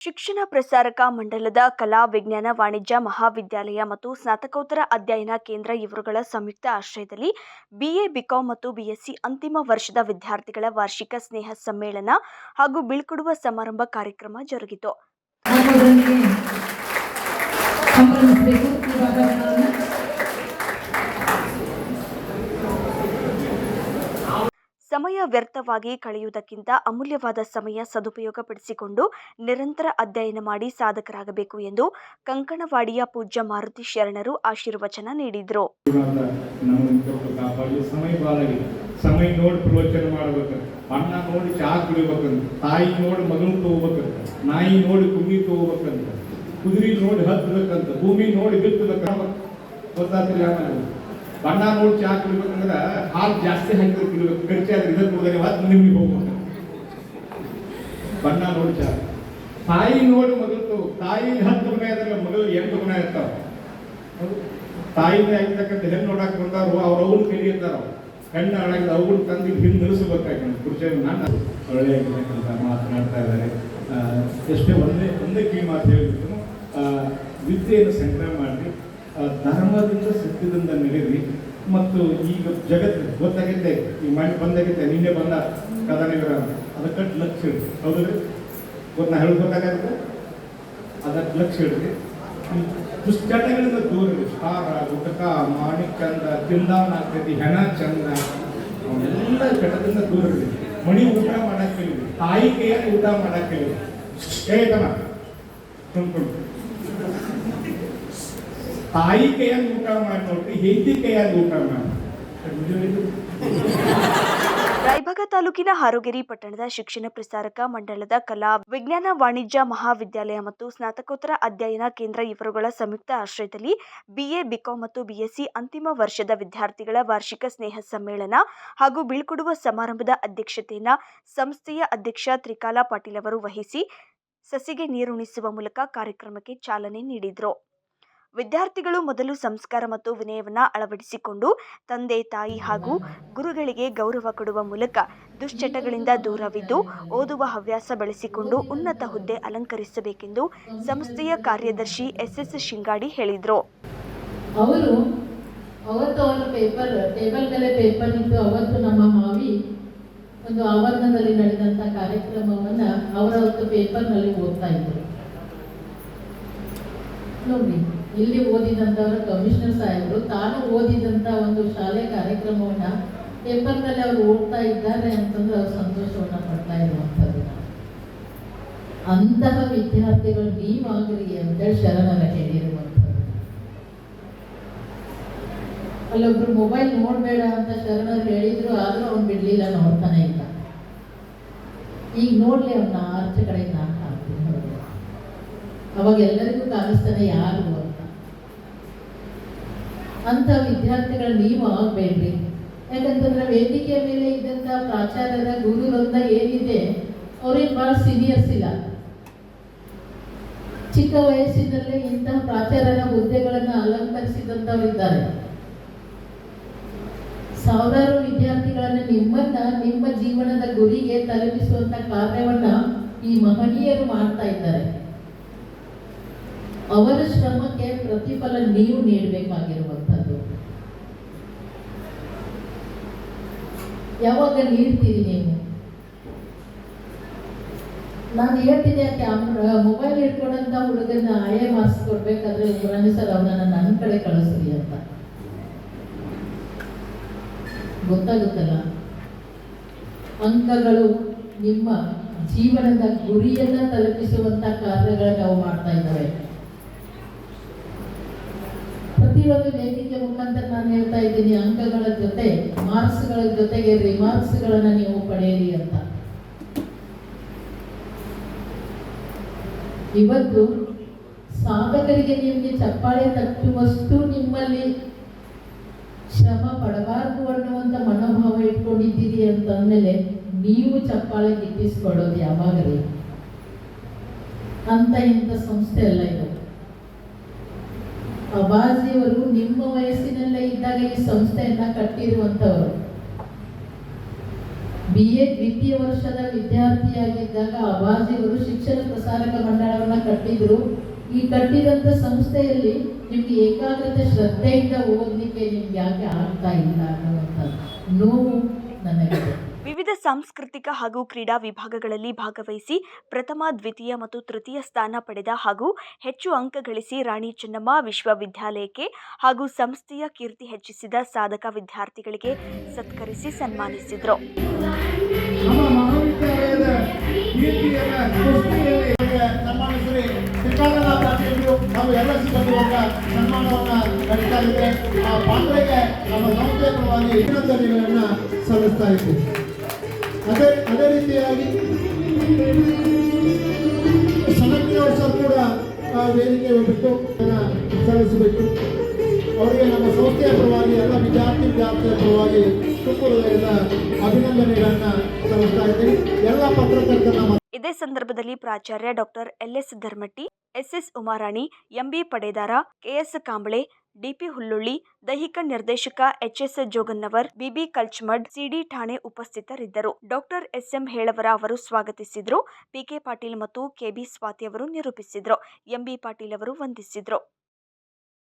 ಶಿಕ್ಷಣ ಪ್ರಸಾರಕ ಮಂಡಲದ ಕಲಾ, ವಿಜ್ಞಾನ, ವಾಣಿಜ್ಯ, ಮಹಾವಿದ್ಯಾಲಯ ಮತ್ತು ಸ್ನಾತಕೋತ್ತರ ಅಧ್ಯಯನ ಕೇಂದ್ರ ಇವರುಗಳ ಸಂಯುಕ್ತ ಆಶ್ರಯದಲ್ಲಿ ಬಿಎ ಬಿಕಾಂ ಮತ್ತು ಬಿಎಸ್ಸಿ ಅಂತಿಮ ವರ್ಷದ ವಿದ್ಯಾರ್ಥಿಗಳ ವಾರ್ಷಿಕ ಸ್ನೇಹ ಸಮ್ಮೇಳನ ಹಾಗೂ ಬೀಳ್ಕೊಡುವ ಸಮಾರಂಭ ಕಾರ್ಯಕ್ರಮ ಜರುಗಿತು. ಸಮಯ ವ್ಯರ್ಥವಾಗಿ ಕಳೆಯುವುದಕ್ಕಿಂತ ಅಮೂಲ್ಯವಾದ ಸಮಯ ಸದುಪಯೋಗಪಡಿಸಿಕೊಂಡು ನಿರಂತರ ಅಧ್ಯಯನ ಮಾಡಿ ಸಾಧಕರಾಗಬೇಕು ಎಂದು ಕಂಕಣವಾಡಿಯ ಪೂಜ್ಯ ಮಾರುತಿ ಶರಣರು ಆಶೀರ್ವಚನ ನೀಡಿದರು. ಸಮಯ ನೋಡಿ ಪ್ರವಚನ ಮಾಡ್ಬೇಕು ಅಣ್ಣ ನೋಡಿ ಚಹಾ ಕುಡಿಬೇಕಂತ, ತಾಯಿ ನೋಡಿ ಮಗನ ತಗೋಬೇಕಂತ, ನಾಯಿ ನೋಡಿ ಕುಮ್ಮಿ ತಗೋಬೇಕಂತ, ಕುದುರೆ ನೋಡಿ ಹತ್ತಬೇಕಂತ ಭೂಮಿ ನೋಡಿ ಬಿತ್ತಬೇಕಂತ. ಗೊತ್ತಾಗ್ತಿಲ್ಲ ಬಣ್ಣ ನೋಡಿ ಚಹಾ ಕುಡಿಬೇಕಂದ್ರೆ ಹಾಲು ಜಾಸ್ತಿ ಹಾಕಿ ಕುಡಿಬೇಕು ಖರ್ಚು ಆದ್ರೆ ಇದನ್ನು ಕುಡಿದ್ರೆ ಮತ್ತೆ ನಿಮಗೆ ಹೋಗ್ಬೋದು ಬಣ್ಣ ನೋಡಿ ಚಹಾ ತಾಯಿ ನೋಡಿ ಮೊದಲು ತಾಯಿ ಹತ್ತು ಗುಣ ಇದ್ರೆ ಮೊದಲು ಎಂಟು ಗುಣ ಇರ್ತಾವ ತಾಯಿನ ಆಗಿರ್ತಕ್ಕಂಥ ಹೆಣ್ಣು ನೋಡಕ್ ಬಂದಾರು, ಅವ್ರ ಅವ್ರು ಕೈ ಇರ್ತಾರ ಹೆಣ್ಣು ಹಾಳಾಗಿದ್ದ ಅವ್ನ ತಂದು ಹಿಂದೆ ನಿಲ್ಲಿಸಬೇಕಾಗಿ ಕುರ್ಚಿ ನಾನು ಒಳ್ಳೆ ಆಗಿರ್ತಕ್ಕಂಥ ಮಾತನಾಡ್ತಾ ಇದ್ದಾರೆ. ಎಷ್ಟೇ ಒಂದೇ ಒಂದೇ ಕೀ ಮಾತು ಹೇಳಿದ್ರು. ವಿದ್ಯೆಯನ್ನು ಸಂಗ್ರಹ ಮಾಡಿ ಧರ್ಮದಿಂದ ಸತ್ಯದಿಂದ ನಡೆಯಿರಿ ಮತ್ತು ಈಗ ಜಗತ್ತು ಗೊತ್ತಾಗೈತೆ, ಈ ಮಾಡಿ ಬಂದಾಗೈತೆ, ನಿನ್ನೆ ಬಂದ ಕದನಗರ ಅದಕ್ಕೆ ಲಕ್ಷ ಇಡ್ರಿ ಹೌದ್ರಿ ಗೊತ್ತ ನಾ ಹೇಳೋದು ಗೊತ್ತಾಗತ್ತೆ ಅದಕ್ಕೆ ಲಕ್ಷ ಇಡ್ರಿ ದುಶ್ಚಟಗಳಿಂದ ದೂರ ಇರಿ. ಸ್ಟಾರ ಗುಟಕ, ಮಾಣಿಕ್ಯಂದ ತಿಂದಾನ ಆಗ್ತೈತಿ ಹೆಣ, ಚಂದ. ಅವನ್ನೆಲ್ಲ ಚಟದಿಂದ ದೂರ ಇರಿ. ಮಣಿ ಊಟ ಮಾಡಕ್ ಕೇಳಿದ್ರಿ ತಾಯಿ ಕೈಯಲ್ಲಿ ಊಟ ಮಾಡಕ್ ಕೇಳಿದ್ರಿ ಹೇಳ್ತಾನ ತುಂಬ್ಕೊಂಡು ತಾಯಿ ಕೈಯಾಗಿ ಊಟ ಮಾಡಿ ನೋಡ್ರಿ ಹೆಂಡತಿ ಕೈಯಾಗಿ ಊಟ ಮಾಡಿ. ರಾಯಭಾಗ ತಾಲೂಕಿನ ಹಾರೋಗೆರೆ ಪಟ್ಟಣದ ಶಿಕ್ಷಣ ಪ್ರಸಾರಕ ಮಂಡಳದ ಕಲಾ, ವಿಜ್ಞಾನ, ವಾಣಿಜ್ಯ, ಮಹಾವಿದ್ಯಾಲಯ ಮತ್ತು ಸ್ನಾತಕೋತ್ತರ ಅಧ್ಯಯನ ಕೇಂದ್ರ ಇವರುಗಳ ಸಂಯುಕ್ತ ಆಶ್ರಯದಲ್ಲಿ ಬಿಎ ಬಿಕಾಂ ಮತ್ತು ಬಿಎಸ್ಸಿ ಅಂತಿಮ ವರ್ಷದ ವಿದ್ಯಾರ್ಥಿಗಳ ವಾರ್ಷಿಕ ಸ್ನೇಹ ಸಮ್ಮೇಳನ ಹಾಗೂ ಬೀಳ್ಕೊಡುವ ಸಮಾರಂಭದ ಅಧ್ಯಕ್ಷತೆಯನ್ನು ಸಂಸ್ಥೆಯ ಅಧ್ಯಕ್ಷ ತ್ರಿಕಾಲ ಪಾಟೀಲ್ ಅವರು ವಹಿಸಿ ಸಸಿಗೆ ನೀರುಣಿಸುವ ಮೂಲಕ ಕಾರ್ಯಕ್ರಮಕ್ಕೆ ಚಾಲನೆ ನೀಡಿದರು. ವಿದ್ಯಾರ್ಥಿಗಳು ಮೊದಲು ಸಂಸ್ಕಾರ ಮತ್ತು ವಿನಯವನ್ನ ಅಳವಡಿಸಿಕೊಂಡು ತಂದೆ, ತಾಯಿ ಹಾಗೂ ಗುರುಗಳಿಗೆ ಗೌರವ ಕೊಡುವ ಮೂಲಕ ದುಶ್ಚಟಗಳಿಂದ ದೂರವಿದ್ದು, ಓದುವ ಹವ್ಯಾಸ ಬೆಳೆಸಿಕೊಂಡು ಉನ್ನತ ಹುದ್ದೆ ಅಲಂಕರಿಸಬೇಕೆಂದು ಸಂಸ್ಥೆಯ ಕಾರ್ಯದರ್ಶಿ ಎಸ್ ಎಸ್ ಶಿಂಗಾಡಿ ಹೇಳಿದರು. ಅವರು ಅವತ್ತು ಅವರ ಪೇಪರ್, ಟೇಬಲ್ ಮೇಲೆ ಪೇಪರ್ ಇದ್ದು ಅವತ್ತು ನಮ್ಮ ಮಾವಿ ಒಂದು ಆವರಣದಲ್ಲಿ ನಡೆದಂಥ ಕಾರ್ಯಕ್ರಮವನ್ನ ಅವರ ಪೇಪರ್ನಲ್ಲಿ ಓದ್ತಾ ಇದ್ರು. ನೋಡಿ ಇಲ್ಲಿ ಓದಿದಂಥವರು ಕಮಿಷನರ್ ಸಾಹೇಬರು, ತಾನು ಓದಿದಂಥ ಒಂದು ಶಾಲೆ ಕಾರ್ಯಕ್ರಮವನ್ನ ಪೇಪರ್ನಲ್ಲಿ ಅವರು ಓದ್ತಾ ಇದ್ದಾರೆ ಅಂತಂದ್ರೆ ಅವ್ರು ಸಂತೋಷವನ್ನು ಪಡ್ತಾ ಇರುವಂಥದ್ದು. ಅಂತಹ ವಿದ್ಯಾರ್ಥಿಗಳು ನೀವಾಗ್ರಿ ಅಂತೇಳಿ ಶರಣರ ಹೇಳಿರುವಂಥದ್ದು ಅಲ್ಲೊಬ್ರು ಮೊಬೈಲ್ ನೋಡಬೇಡ ಅಂತ ಶರಣರು ಹೇಳಿದ್ರು, ಆದರೂ ಅವ್ನು ಬಿಡ್ಲಿಲ್ಲ, ನೋಡ್ತಾನೆ ಇಲ್ಲ. ಈಗ ನೋಡ್ಲಿ ಅವನ್ನ ಆಚೆ ಕಡೆ ನಾನು ಹಾಕ್ತೀನಿ ಹೊರಗೆ. ಅವಾಗ ಎಲ್ಲರಿಗೂ ಕಾಣಿಸ್ತಾನೆ ಯಾರು ಅಂತ. ಅಂತ ವಿದ್ಯಾರ್ಥಿಗಳು ನೀವು ಆಗ್ಬೇಡ್ರಿ. ಯಾಕಂತಂದ್ರೆ ವೇದಿಕೆಯ ಮೇಲೆ ಇದ್ದಂತ ಪ್ರಾಚಾರ್ಯರ ಗುರು ವೃಂದ ಏನಿದೆ ಅವ್ರಿಗೆ ಭಾಳ ಸೀನಿಯರ್ಸ್ ಇಲ್ಲ. ಚಿಕ್ಕ ವಯಸ್ಸಿನಲ್ಲೇ ಇಂತಹ ಪ್ರಾಚಾರ್ಯರ ಹುದ್ದೆಗಳನ್ನು ಅಲಂಕರಿಸಿದಂಥವರಿದ್ದಾರೆ ಸಾವಿರಾರು ವಿದ್ಯಾರ್ಥಿಗಳನ್ನು ನಿಮ್ಮನ್ನ, ನಿಮ್ಮ ಜೀವನದ ಗುರಿಗೆ ತಲುಪಿಸುವಂತ ಕಾರ್ಯವನ್ನ ಈ ಮಹನೀಯರು ಮಾಡ್ತಾ ಇದ್ದಾರೆ ಅವರ ಶ್ರಮಕ್ಕೆ ಪ್ರತಿಫಲ ನೀವು ನೀಡಬೇಕಾಗಿರುವಂಥದ್ದು. ಯಾವಾಗ ನೀಡ್ತೀರಿ ನೀವು? ನಾನು ಹೇಳ್ತೀನಿ ಕ್ಯಾಮ್ರಾ ಮೊಬೈಲ್ ಇಟ್ಕೊಂಡಂತ ಹುಡುಗನ ಆಯೇ ಮಾರ್ಕ್ಸ್ ಕೊಡ್ಬೇಕಾದ್ರೆ ಸಲ ಅವನನ್ನ ನನ್ನ ಕಡೆ ಕಳಿಸ್ರಿ ಅಂತ. ಗೊತ್ತಾಗುತ್ತಲ್ಲ? ಅಂಕಗಳು ನಿಮ್ಮ ಜೀವನದ ಗುರಿಯನ್ನ ತಲುಪಿಸುವಂತ ಕಾರ್ಯಗಳನ್ನ ನಾವು ಮಾಡ್ತಾ ಇದ್ದಾವೆ. ಪ್ರತಿಯೊಂದು ವೇದಿಕೆ ಮುಖಾಂತರ ನಾನು ಹೇಳ್ತಾ ಇದ್ದೀನಿ, ಅಂಕಗಳ ಜೊತೆ ಮಾರ್ಕ್ಸ್ಗಳ ಜೊತೆಗೆ ರಿಮಾರ್ಕ್ಸ್ಗಳನ್ನ ನೀವು ಪಡೆಯಿರಿ ಅಂತ. ಇವತ್ತು ಸಾಧಕರಿಗೆ ನಿಮಗೆ ಚಪ್ಪಾಳೆ ತಟ್ಟುವಷ್ಟು ನಿಮ್ಮಲ್ಲಿ ಶ್ರಮ ಪಡಬಾರದು ಅನ್ನುವಂಥ ಮನೋಭಾವ ಇಟ್ಕೊಂಡಿದ್ದೀರಿ ಅಂತಂದ್ಮೇಲೆ ನೀವು ಚಪ್ಪಾಳೆ ಗಿಟ್ಟಿಸ್ಕೊಡೋದು ಯಾವಾಗಲೇ. ಅಂತ ಇಂಥ ಸಂಸ್ಥೆ ಅಲ್ಲ ಇದು. ಅಬಾಜಿಯವರು ನಿಮ್ಮ ವಯಸ್ಸಿನಲ್ಲೇ ಇದ್ದಾಗ ಈ ಸಂಸ್ಥೆಯನ್ನ ಕಟ್ಟಿರುವಂತವರು ಬಿ ಎ ದ್ವಿತೀಯ ವರ್ಷದ ವಿದ್ಯಾರ್ಥಿಯಾಗಿದ್ದಾಗ ಅಬಾಜಿಯವರು ಶಿಕ್ಷಣ ಪ್ರಸಾರಕ ಮಂಡಳವನ್ನ ಕಟ್ಟಿದ್ರು. ಈ ಕಟ್ಟಿದಂತ ಸಂಸ್ಥೆಯಲ್ಲಿ ನಿಮ್ಗೆ ಏಕಾಗ್ರತೆ, ಶ್ರದ್ಧೆಯಿಂದ ಓದಲಿಕ್ಕೆ ನಿಮ್ಗೆ ಯಾಕೆ ಆಗ್ತಾ ಇಲ್ಲ ಅನ್ನುವಂಥ ನೋವು ವಿವಿಧ ಸಾಂಸ್ಕೃತಿಕ ಹಾಗೂ ಕ್ರೀಡಾ ವಿಭಾಗಗಳಲ್ಲಿ ಭಾಗವಹಿಸಿ ಪ್ರಥಮ, ದ್ವಿತೀಯ ಮತ್ತು ತೃತೀಯ ಸ್ಥಾನ ಪಡೆದ ಹಾಗೂ ಹೆಚ್ಚು ಅಂಕ ಗಳಿಸಿ ರಾಣಿ ಚೆನ್ನಮ್ಮ ವಿಶ್ವವಿದ್ಯಾಲಯಕ್ಕೆ ಹಾಗೂ ಸಂಸ್ಥೆಯ ಕೀರ್ತಿ ಹೆಚ್ಚಿಸಿದ ಸಾಧಕ ವಿದ್ಯಾರ್ಥಿಗಳಿಗೆ ಸತ್ಕರಿಸಿ ಸನ್ಮಾನಿಸಿದರು. ಸನ್ಮಾನವನ್ನ ಆ ನಮ್ಮ ಪರವಾಗಿ ಅಭಿನಂದನೆಗಳನ್ನು ಸಲ್ಲಿಸ್ತಾ ಇದ್ದೀವಿ. ಅದೇ ಅದೇ ರೀತಿಯಾಗಿ ಸರ್ ಕೂಡ ವೇದಿಕೆ ಬಿಟ್ಟು ಸಲ್ಲಿಸಬೇಕು. ಅವರಿಗೆ ನಮ್ಮ ಸಂಸ್ಥೆಯ ಪರವಾಗಿ, ಎಲ್ಲ ವಿದ್ಯಾರ್ಥಿ ವಿದ್ಯಾರ್ಥಿಯ ಪರವಾಗಿ ಹೃದಯದ ಅಭಿನಂದನೆಗಳನ್ನ ಸಲ್ಲಿಸ್ತಾ ಇದ್ದೀವಿ ಎಲ್ಲ ಪತ್ರಕರ್ತರ ಇದೇ ಸಂದರ್ಭದಲ್ಲಿ ಪ್ರಾಚಾರ್ಯ doctor L S Dharmatti, S S Umarani MB K KS Kamble DP Hullulli, ದೈಹಿಕ ನಿರ್ದೇಶಕ H S Jogannavar, BB Kalchmad, CD Thane ಉಪಸ್ಥಿತರಿದ್ದರು. ಡಾಕ್ಟರ್ ಎಸ್ ಎಂ ಹೇಳವರ ಅವರು ಸ್ವಾಗತಿಸಿದ್ರು. ಪಿಕೆ ಪಾಟೀಲ್ ಮತ್ತು ಕೆಬಿ ಸ್ವಾತಿ ಅವರು ನಿರೂಪಿಸಿದ್ರು. ಎಂಬಿ ಪಾಟೀಲ್ ಅವರು ವಂದಿಸಿದ್ರು.